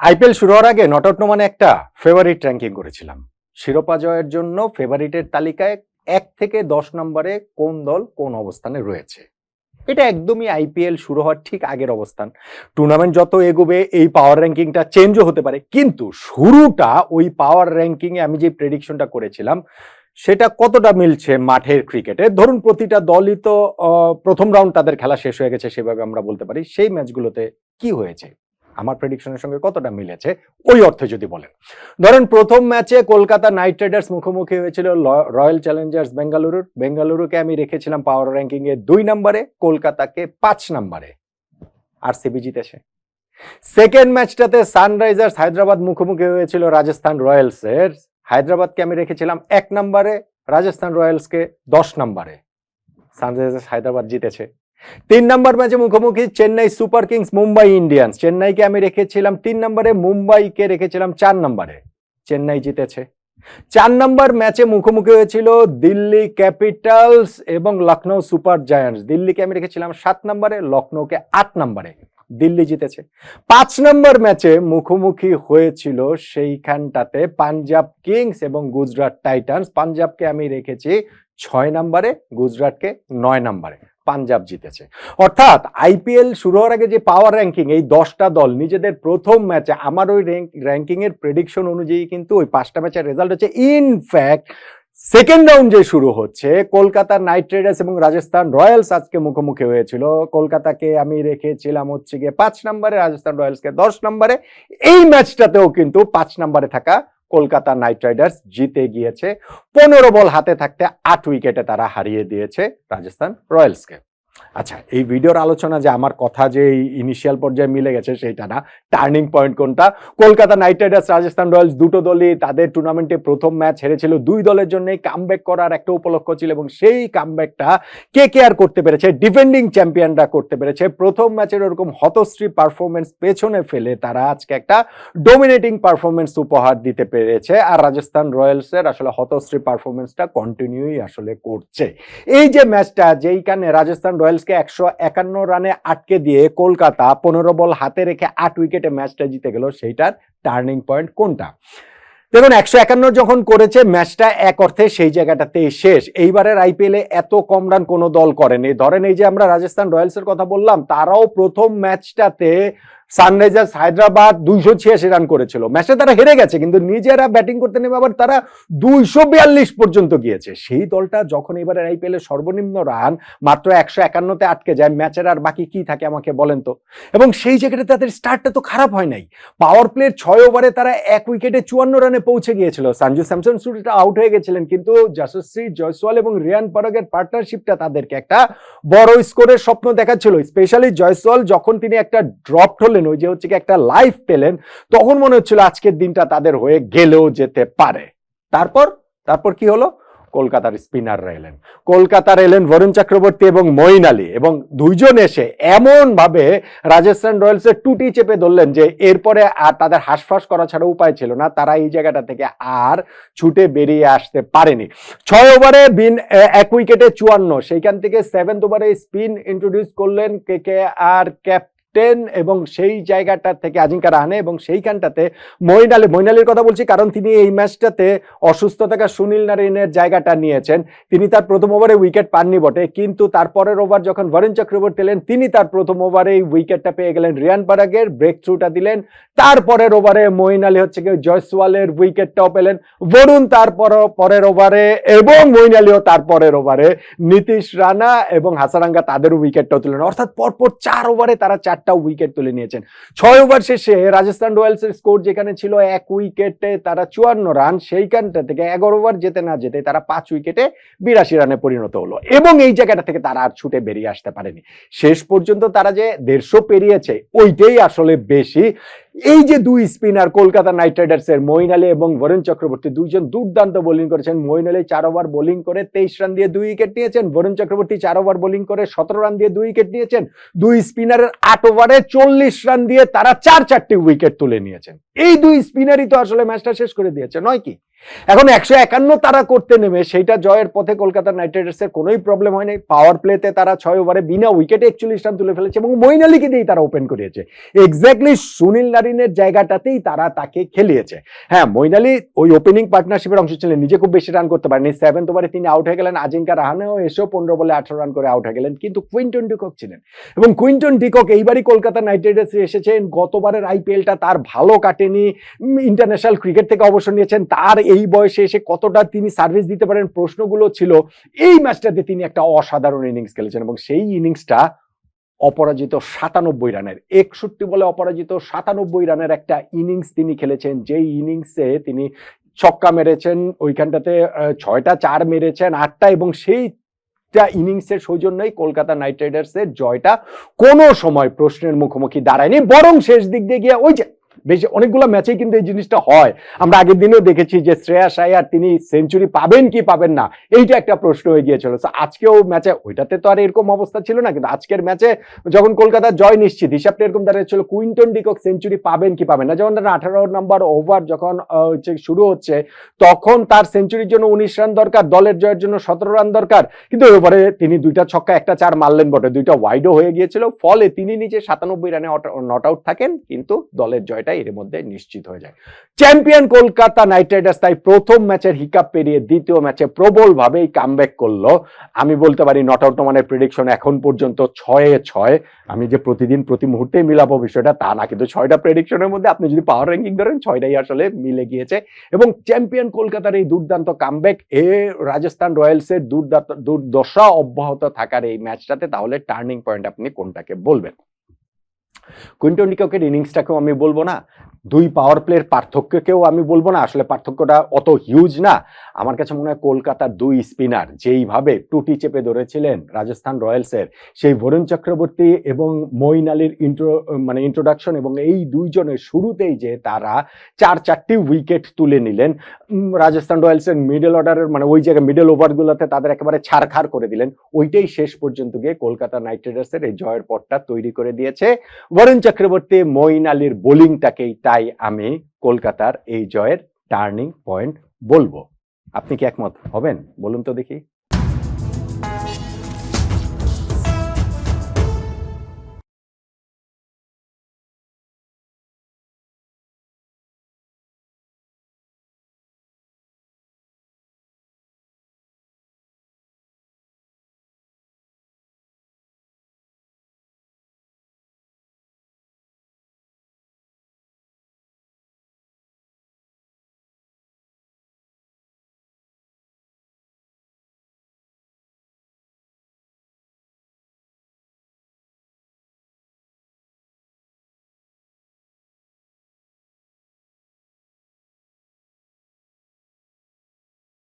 IPL শুরু হওয়ার আগে নট আউট মানে একটা ফেভারিট র্যাঙ্কিং করেছিলাম। শিরোপা জয়ের জন্য ফেভারিটের তালিকায় এক থেকে দশ নম্বরে কোন দল কোন অবস্থানে রয়েছে। এটা একদমই আইপিএল শুরু হওয়ার ঠিক আগের অবস্থান। টুর্নামেন্ট যত এগোবে, এই পাওয়ার র্যাঙ্কিংটা চেঞ্জও হতে পারে। কিন্তু শুরুটা ওই পাওয়ার র্যাঙ্কিংয়ে আমি যে প্রেডিকশনটা করেছিলাম, সেটা কতটা মিলছে মাঠের ক্রিকেটে ধরুন প্রতিটা দলই তো প্রথম রাউন্ড তাদের খেলা শেষ হয়ে গেছে, সেভাবে আমরা বলতে পারি। সেই ম্যাচগুলোতে কি হয়েছে? আমার প্রেডিকশনের সঙ্গে কতটা মিলেছে? ওই অর্থে যদি বলেন। ধরেন, প্রথম ম্যাচে কলকাতা নাইট রাইডার্স মুখোমুখি হয়েছিল রয়্যাল চ্যালেঞ্জার্স বেঙ্গালুরুর বেঙ্গালুরুকে আমি রেখেছিলাম পাওয়ার র্যাঙ্কিং এ দুই নম্বরে কলকাতাকে পাঁচ নম্বরে আর সিবি জিতেছে। সেকেন্ড ম্যাচটাতে সানরাইজার্স হায়দ্রাবাদ মুখোমুখি হয়েছিল রাজস্থান রয়্যালসের হায়দ্রাবাদকে আমি রেখেছিলাম এক নম্বরে রাজস্থান রয়্যালসকে দশ নম্বরে সানরাইজার্স হায়দ্রাবাদ জিতেছে। তিন নম্বর ম্যাচে মুখোমুখি Chennai Super Kings, Mumbai Indians. চেন্নাইকে আমি রেখেছিলাম তিন নম্বরে, মুম্বাইকে রেখেছিলাম চার নম্বরে। চেন্নাই জিতেছে। চার নম্বর ম্যাচে মুখোমুখি হয়েছিল দিল্লি ক্যাপিটালস এবং লখনৌ সুপার জায়ান্টস। দিল্লিকে আমি রেখেছিলাম সাত নম্বরে লখনৌকে আট নম্বরে। দিল্লি জিতেছে। পাঁচ নম্বর ম্যাচে মুখোমুখি হয়েছিল সেইখানটাতে পাঞ্জাব কিংস এবং গুজরাট টাইটান্স। পাঞ্জাবকে আমি রেখেছি ছয় নম্বরে, গুজরাটকে নয় নম্বরে। পাঞ্জাব জিতেছে। অর্থাৎ আইপিএল শুরু হওয়ার আগে যে পাওয়ার র্যাঙ্কিং এই দশটা দল নিজেদের প্রথম ম্যাচে আমার ওই র্যাঙ্কিং এর প্রেডিকশন অনুযায়ী কিন্তু ওই পাঁচটা ম্যাচের রেজাল্ট হচ্ছে ইনফ্যাক্ট সেকেন্ড রাউন্ড যে শুরু হচ্ছে, কলকাতা নাইট রাইডার্স এবং রাজস্থান রয়্যালস আজকে মুখোমুখি হয়েছিল। কলকাতাকে আমি রেখেছিলাম হচ্ছে গিয়ে পাঁচ নম্বরে, রাজস্থান রয়্যালসকে দশ নম্বরে। এই ম্যাচটাতেও কিন্তু পাঁচ নম্বরে থাকা কলকাতা নাইট রাইডার্স জিতে গিয়েছে। পনেরো বল হাতে থাকতে আট উইকেটে তারা হারিয়ে দিয়েছে রাজস্থান রয়্যালসকে। আচ্ছা এই ভিডিওর আলোচনা যে আমার কথা যে ইনিশিয়াল পর্যায়ে মিলে গেছে সেইটা না টার্নিং পয়েন্ট কোনটা? Kolkata Knight Riders, Rajasthan Royals দুটো দলই তাদের টুর্নামেন্টে প্রথম ম্যাচ হেরেছিল। দুই দলের জন্যই কামব্যাক করার একটা উপলক্ষ ছিল এবং সেই কামব্যাকটা কে কে আর করতে পেরেছে? ডিফেন্ডিং চ্যাম্পিয়নরা করতে পেরেছে। প্রথম ম্যাচের ওরকম হতশ্রী পারফরমেন্স পেছনে ফেলে তারা আজকে একটা ডোমিনেটিং পারফরমেন্স উপহার দিতে পেরেছে। আর রাজস্থান রয়্যালসের আসলে হতশ্রী পারফরমেন্সটা কন্টিনিউই আসলে করছে। এই যে ম্যাচটা যেইখানে রাজস্থান রয়্যালসকে একশো একান্ন রানে আটকে দিয়ে কলকাতা পনেরো বল হাতে রেখে আট উইকেটে ম্যাচটা জিতে গেল, সেইটার টার্নিং পয়েন্ট কোনটা? দেখুন, একশো একান্ন যখন করেছে, ম্যাচটা এক অর্থে সেই জায়গাটাতেই শেষ। এইবারের আইপিএলে এত কম রান কোনো দল করেনি। ধরেন এই যে আমরা রাজস্থান রয়্যালসের কথা বললাম, তারাও প্রথম ম্যাচটাতে সানরাইজার্স হায়দ্রাবাদ দুইশো ছিয়াশি রান করেছিল। ম্যাচে তারা হেরে গেছে, কিন্তু নিজেরা ব্যাটিং করতে নেমে আবার তারা দুইশো বিয়াল্লিশ পর্যন্ত গিয়েছে। সেই দলটা যখন এবারের আইপিএল এর সর্বনিম্ন রান মাত্র একশো একান্নতে আটকে যায় ম্যাচের আর বাকি কি থাকে আমাকে বলেন তো? এবং সেই জায়গাটা তাদের স্টার্টটা তো খারাপ হয় নাই। পাওয়ার প্লের ছয় ওভারে তারা এক উইকেটে চুয়ান্ন রানে পৌঁছে গিয়েছিল। সঞ্জু স্যামসন শুরুটা আউট হয়ে গেছিলেন, কিন্তু যশস্বী জয়সওয়াল এবং রিয়ান পরাগের পার্টনারশিপটা তাদেরকে একটা বড় স্কোরের স্বপ্ন দেখাচ্ছিল। স্পেশালি জয়সওয়াল যখন তিনি একটা ড্রপ হলেন ওই যে হচ্ছে কি একটা লাইফ পেলেন, তখন মনে হচ্ছিল আজকের দিনটা তাদের হয়ে গেলেও যেতে পারে। তারপর তারপর কি হলো? কলকাতার স্পিনাররা এলেন। কলকাতার এলেন বরুণ চক্রবর্তী এবং মঈন আলী এবং দুইজন এসে এমন ভাবে রাজস্থান রয়্যালসের টুটি চেপে ধরলেন যে এরপরে আর তাদের হাসফাস করা ছাড়া উপায় ছিল না, তারা এই জায়গাটা থেকে আর ছুটে বেরিয়ে আসতে পারেনি। ছয় ওভারে বিন এক উইকেটে চুয়ান্ন, সেইখান থেকে সেভেন্থ ওভারে স্পিন ইন্ট্রোডিউস করলেন কে কে আর ক্যাপ্টেন এবং সেই জায়গাটা থেকে আজিঙ্কা রাহানে এবং সেইখানটাতে মইন আলী কথা বলছি কারণ তিনি এই ম্যাচটাতে অসুস্থ থাকা সুনীল নারিনের জায়গাটা নিয়েছেন। তিনি তার প্রথম ওভারে উইকেট পাননি বটে, কিন্তু তারপরের ওভার যখন বরুণ চক্রবর্তী এলেন, তিনি তার প্রথম ওভারে উইকেটটা পেয়ে গেলেন রিয়ান পারাগের ব্রেক থ্রুটা দিলেন তারপরের ওভারে মইন আলী হচ্ছে কি জয়সওয়ালের উইকেটটাও পেলেন। বরুণ তারপর পরের ওভারে এবং মইন আলীও তারপরের ওভারে। নীতিশ রানা এবং হাসারাঙ্গা তাদের উইকেটটাও তুলেন। অর্থাৎ পরপর চার ওভারে তারা চারটা উইকেট তুলে নিয়েছেন। ছয় ওভার শেষে রাজস্থান রয়্যালসের স্কোর যেখানে ছিল এক উইকেটে তারা চুয়ান্ন রান, সেইখানটা থেকে এগারো ওভার যেতে না যেতে তারা পাঁচ উইকেটে বিরাশি রানে পরিণত হলো। এবং এই জায়গাটা থেকে তারা আর ছুটে বেরিয়ে আসতে পারেনি। শেষ পর্যন্ত তারা যে দেড়শো পেরিয়েছে, ওইটাই আসলে বেশি। এই যে দুই স্পিনার, কলকাতা নাইট রাইডার্সের মইন আলী এবং বরুণ চক্রবর্তী দুইজন দুর্দান্ত বোলিং করেছেন। মইন আলী চার ওভার বোলিং করে তেইশ রান দিয়ে দুই উইকেট নিয়েছেন। বরুণ চক্রবর্তী চার ওভার বোলিং করে সতেরো রান দিয়ে দুই উইকেট নিয়েছেন। দুই স্পিনারের আট ওভারে চল্লিশ রান দিয়ে তারা চার চারটি উইকেট তুলে নিয়েছেন। এই দুই স্পিনারই তো আসলে ম্যাচটা শেষ করে দিয়েছে, নয় কি? এখন একশো একান্ন তারা করতে নেমে, সেইটা জয়ের পথে কলকাতা নাইট রাইডার্সের কোনোই প্রবলেম হয়নি। পাওয়ার প্লেতে তারা ছয় ওভারে বিনা উইকেটে একচল্লিশ রান তুলে ফেলেছে এবং মইন আলীকে দিয়েই তারা ওপেন করিয়েছে। এক্স্যাক্টলি সুনীল নারিনের জায়গাটাতেই তারা তাকে খেলিয়েছে। হ্যাঁ মইন আলী ওই ওপেনিং পার্টনারশিপের অংশ ছিলেন, নিজে খুব বেশি রান করতে পারেনি সেভেন্থ ওভারে তিনি আউট হয়ে গেলেন, আজিঙ্কা রাহানেও এসেও পনেরো বলে আঠারো রান করে আউট হয়ে গেলেন। কিন্তু কুইন্টন ডিকক ছিলেন এবং কুইন্টন ডিকক এইবারই কলকাতা নাইট রাইডার্সে এসেছেন। গতবারের আইপিএলটা তার ভালো কাটেনি। ইন্টারন্যাশনাল ক্রিকেট থেকে অবসর নিয়েছেন। তার এই বয়সে এসে কতটা তিনি সার্ভিস দিতে পারেন? প্রশ্নগুলো ছিল, এই ম্যাচটাতে তিনি একটা অসাধারণ ইনিংস খেলেছেন এবং সেই ইনিংসটা অপরাজিত সাতানব্বই রানের, একষট্টি বলে অপরাজিত সাতানব্বই রানের একটা ইনিংস তিনি খেলেছেন। যেই ইনিংসে তিনি ছক্কা মেরেছেন, ওইখানটাতে ছয়টা চার মেরেছেন, আটটা এবং সেইটা ইনিংসের সৌজন্যই কলকাতা নাইট রাইডার্সের জয়টা কোনো সময় প্রশ্নের মুখোমুখি দাঁড়ায়নি। বরং শেষ দিক দিয়ে গিয়ে ওই যে বেশ অনেকগুলো ম্যাচেই কিন্তু এই জিনিসটা হয়। আমরা আগের দিনেও দেখেছি যে শ্রেয়া সায়ার তিনি সেঞ্চুরি পাবেন কি পাবেন না, এইটা একটা প্রশ্ন হয়ে গিয়েছিল। আজকেও ম্যাচে ওইটাতে তো আর এরকম অবস্থা ছিল না, কিন্তু আজকের ম্যাচে যখন কলকাতা জয় নিশ্চিত হিসাবটা এরকম দাঁড়িয়েছিল কুইন্টন ডিকক সেঞ্চুরি পাবেন কি পাবেন না? যেমন ধরেন আঠারো নাম্বার ওভার যখন হচ্ছে শুরু হচ্ছে, তখন তার সেঞ্চুরির জন্য উনিশ রান দরকার, দলের জয়ের জন্য সতেরো রান দরকার। কিন্তু ওভারে তিনি দুইটা ছক্কা, একটা চার মারলেন বটে, দুইটা ওয়াইডও হয়ে গিয়েছিল। ফলে তিনি নিজে সাতানব্বই রানে নট আউট থাকেন, কিন্তু দলের জয়টা এর মধ্যে নিশ্চিত হয়ে যায়। চ্যাম্পিয়ন কলকাতা নাইট রাইডার্স তাই প্রথম ম্যাচের হিকাপ পেরিয়ে দ্বিতীয় ম্যাচে প্রবল ভাবেই কামব্যাক করল। আমি বলতে পারি নট আউট নমানের প্রেডিকশন এখন পর্যন্ত ছয়ে ছয়। আমি যে প্রতিদিন, প্রতি মুহূর্তে মিলাবো বিষয়টা, তা না, কিন্তু ছয়টা প্রেডিকশনের মধ্যে আপনি যদি পাওয়ার র্যাঙ্কিং ধরেন, ছয়টাই আসলে মিলে গিয়েছে। এবং চ্যাম্পিয়ন কলকাতার এই দুর্দান্ত কামব্যাক এ রাজস্থান রয়্যালসের দুর্দশা অব্যাহত থাকার এই ম্যাচটাতে তাহলে টার্নিং পয়েন্ট আপনি কোনটাকে বলবেন? কুইন্টন ডিককের ইনিংসটাকেও আমি বলব না। দুই পাওয়ার প্লের পার্থক্যকেও আমি বলব না, আসলে পার্থক্যটা অত হিউজ না। আমার কাছে মনে হয় কলকাতার দুই স্পিনার যেইভাবে টুটি চেপে ধরেছিলেন রাজস্থান রয়্যালসের, সেই বরুণ চক্রবর্তী এবং মঈন আলীর ইন্ট্রো মানে ইন্ট্রোডাকশন এবং এই দুইজনের শুরুতেই যে তারা চার চারটি উইকেট তুলে নিলেন রাজস্থান রয়্যালসের মিডল অর্ডারের মানে ওই জায়গায় মিডল ওভারগুলোতে তাদের একেবারে ছাড়খাড় করে দিলেন। ওইটাই শেষ পর্যন্ত গিয়ে কলকাতা নাইট রাইডার্সের এই জয়ের পথটা তৈরি করে দিয়েছে। বরুণ চক্রবর্তী, মঈন আলীর বোলিংটাকেই তাই আমি কলকাতার এই জয়ের টার্নিং পয়েন্ট বলব। আপনি কি একমত হবেন? বলুন তো দেখি।